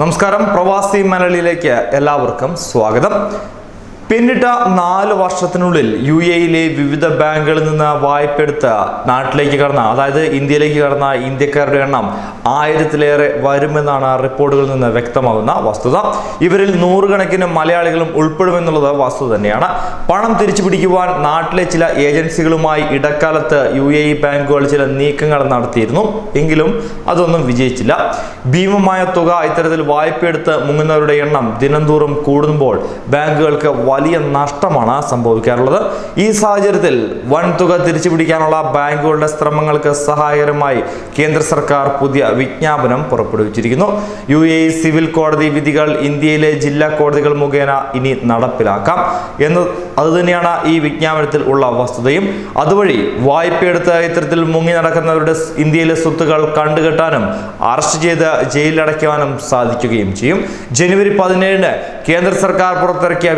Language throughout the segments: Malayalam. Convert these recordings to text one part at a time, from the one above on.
നമസ്കാരം. പ്രവാസി മലയാളിയിലേക്ക് എല്ലാവർക്കും സ്വാഗതം. പിന്നിട്ട നാല് വർഷത്തിനുള്ളിൽ യു എയിലെ വിവിധ ബാങ്കുകളിൽ നിന്ന് വായ്പയെടുത്ത് നാട്ടിലേക്ക് കടന്ന അതായത് ഇന്ത്യയിലേക്ക് കടന്ന ഇന്ത്യക്കാരുടെ എണ്ണം ആയിരത്തിലേറെ വരുമെന്നാണ് റിപ്പോർട്ടുകളിൽ നിന്ന് വ്യക്തമാകുന്ന വസ്തുത. ഇവരിൽ നൂറുകണക്കിന് മലയാളികളും ഉൾപ്പെടുമെന്നുള്ളത് വസ്തുത തന്നെയാണ്. പണം തിരിച്ചു പിടിക്കുവാൻ നാട്ടിലെ ചില ഏജൻസികളുമായി ഇടക്കാലത്ത് യു എ ഇ ബാങ്കുകൾ ചില നീക്കങ്ങൾ നടത്തിയിരുന്നു. എങ്കിലും അതൊന്നും വിജയിച്ചില്ല. ഭീമമായ തുക ഇത്തരത്തിൽ വായ്പയെടുത്ത് മുങ്ങുന്നവരുടെ എണ്ണം ദിനംതോറും കൂടുമ്പോൾ ബാങ്കുകൾക്ക് വലിയ നഷ്ടമാണ് സംഭവിക്കാറുള്ളത്. ഈ സാഹചര്യത്തിൽ വൻ തുക തിരിച്ചു പിടിക്കാനുള്ള ബാങ്കുകളുടെ ശ്രമങ്ങൾക്ക് സഹായകരമായി കേന്ദ്ര സർക്കാർ പുതിയ വിജ്ഞാപനം പുറപ്പെടുവിച്ചിരിക്കുന്നു. യു എ സിവിൽ കോടതി വിധികൾ ഇന്ത്യയിലെ ജില്ലാ കോടതികൾ മുഖേന ഇനി നടപ്പിലാക്കാം എന്ന് അതുതന്നെയാണ് ഈ വിജ്ഞാപനത്തിൽ ഉള്ള വസ്തുതയും. അതുവഴി വായ്പയെടുത്ത് ഇത്തരത്തിൽ മുങ്ങി നടക്കുന്നവരുടെ ഇന്ത്യയിലെ സ്വത്തുകൾ കണ്ടുകെട്ടാനും അറസ്റ്റ് ചെയ്ത് ജയിലിലടയ്ക്കുവാനും സാധിക്കുകയും ചെയ്യും. ജനുവരി പതിനേഴിന് കേന്ദ്ര സർക്കാർ പുറത്തിറക്കിയ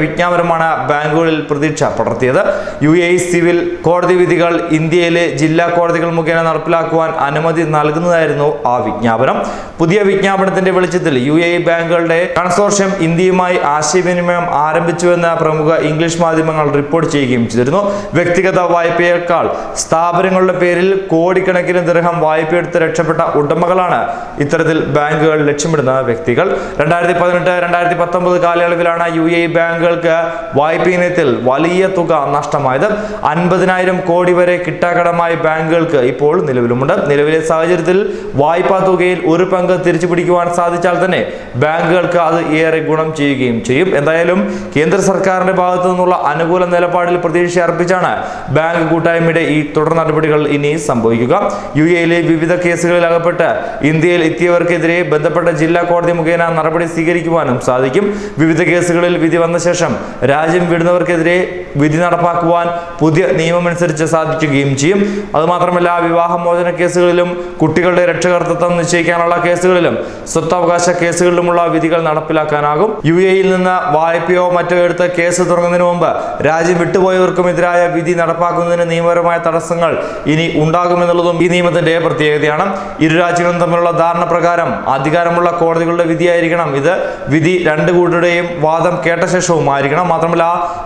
വിജ്ഞാപനമാണ് ബാങ്കുകളിൽ പ്രതീക്ഷ പടർത്തിയത്. യു എ സിവിൽ കോടതി വിധികൾ ഇന്ത്യയിലെ ജില്ലാ കോടതികൾ മുഖേന നടപ്പിലാക്കുവാൻ അനുമതി നൽകുന്നതായിരുന്നു ആ വിജ്ഞാപനം. പുതിയ വിജ്ഞാപനത്തിന്റെ വെളിച്ചത്തിൽ യു എ ബാങ്കുകളുടെ കൺസോർഷ്യം ഇന്ത്യയുമായി ആശയവിനിമയം ആരംഭിച്ചുവെന്ന് പ്രമുഖ ഇംഗ്ലീഷ് മാധ്യമങ്ങൾ റിപ്പോർട്ട് ചെയ്യുകയും ചെയ്തിരുന്നു. വ്യക്തിഗത വായ്പയേക്കാൾ സ്ഥാപനങ്ങളുടെ പേരിൽ കോടിക്കണക്കിന് ദിർഹം വായ്പയെടുത്ത് രക്ഷപ്പെട്ട ഉടമകളാണ് ഇത്തരത്തിൽ ബാങ്കുകൾ ലക്ഷ്യമിടുന്ന വ്യക്തികൾ. രണ്ടായിരത്തി പതിനെട്ട് രണ്ടായിരത്തി പത്തൊമ്പത് കാലയളവിലാണ് യു എ ബാങ്കുകൾക്ക് വായ്പ ഇനത്തിൽ വലിയ തുക നഷ്ടമായത് അൻപതിനായിരം കോടി വരെ കിട്ടാക്കടമായി ബാങ്കുകൾക്ക് ഇപ്പോൾ നിലവിലുമുണ്ട്. നിലവിലെ സാഹചര്യത്തിൽ വായ്പാ തുകയിൽ ഒരു പങ്ക് തിരിച്ചു പിടിക്കുവാൻ സാധിച്ചാൽ തന്നെ ബാങ്കുകൾക്ക് അത് ഏറെ ഗുണം ചെയ്യുകയും ചെയ്യും. എന്തായാലും കേന്ദ്ര സർക്കാരിന്റെ ഭാഗത്തു നിന്നുള്ള അനുകൂല നിലപാടിൽ പ്രതീക്ഷ അർപ്പിച്ചാണ് ബാങ്ക് കൂട്ടായ്മയുടെ ഈ തുടർ നടപടികൾ ഇനി സംഭവിക്കുക. യു എയിലെ വിവിധ കേസുകളിൽ അകപ്പെട്ട് ഇന്ത്യയിൽ എത്തിയവർക്കെതിരെ ബന്ധപ്പെട്ട ജില്ലാ കോടതി മുഖേന നടപടി സ്വീകരിക്കുവാനും സാധിക്കും. വിവിധ കേസുകളിൽ വിധി വന്ന ശേഷം രാജ്യം വിടുന്നവർക്കെതിരെ വിധി നടപ്പാക്കുവാൻ പുതിയ നിയമമനുസരിച്ച് സാധിക്കുകയും ചെയ്യും. അതുമാത്രമല്ല വിവാഹമോചന കേസുകളിലും കുട്ടികളുടെ രക്ഷകർത്തൃത്വം നിശ്ചയിക്കാനുള്ള കേസുകളിലും സ്വത്തവകാശ കേസുകളിലുമുള്ള വിധികൾ നടപ്പിലാക്കാനാകും. യു എയിൽ നിന്ന് വായ്പയോ മറ്റോ എടുത്ത് കേസ് തുടങ്ങുന്നതിന് മുമ്പ് രാജ്യം വിട്ടുപോയവർക്കും എതിരായ വിധി നടപ്പാക്കുന്നതിന് നിയമപരമായ തടസ്സങ്ങൾ ഇനി ഉണ്ടാകുമെന്നുള്ളതും ഈ നിയമത്തിന്റെ പ്രത്യേകതയാണ്. ഇരു രാജ്യങ്ങളും തമ്മിലുള്ള ധാരണ പ്രകാരം അധികാരമുള്ള കോടതികളുടെ വിധിയായിരിക്കണം ഇത്. വിധി രണ്ടു കൂട്ടരുടെയും വാദം കേട്ട ശേഷവും ആയിരിക്കണം മാത്രമല്ല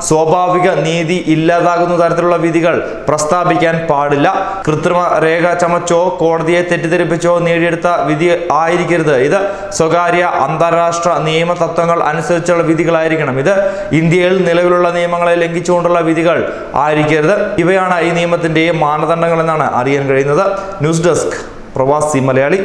സ്വാഭാവിക നീതി ഇല്ലാതാകുന്ന തരത്തിലുള്ള വിധികൾ പ്രസ്താവിക്കാൻ പാടില്ല. കൃത്രിമ രേഖ ചമച്ചോ കോടതിയെ തെറ്റിദ്ധരിപ്പിച്ചോ നേടിയെടുത്ത വിധി ആയിരിക്കരുത്. ഇത് സ്വകാര്യ അന്താരാഷ്ട്ര നിയമ തത്വങ്ങൾ അനുസരിച്ചുള്ള വിധികളായിരിക്കണം. ഇത് ഇന്ത്യയിൽ നിലവിലുള്ള നിയമങ്ങളെ ലംഘിച്ചുകൊണ്ടുള്ള വിധികൾ ആയിരിക്കരുത്. ഇവയാണ് ഈ നിയമത്തിന്റെ മാനദണ്ഡങ്ങൾ എന്നാണ് അറിയാൻ കഴിയുന്നത്. ന്യൂസ് ഡെസ്ക് പ്രവാസി മലയാളി.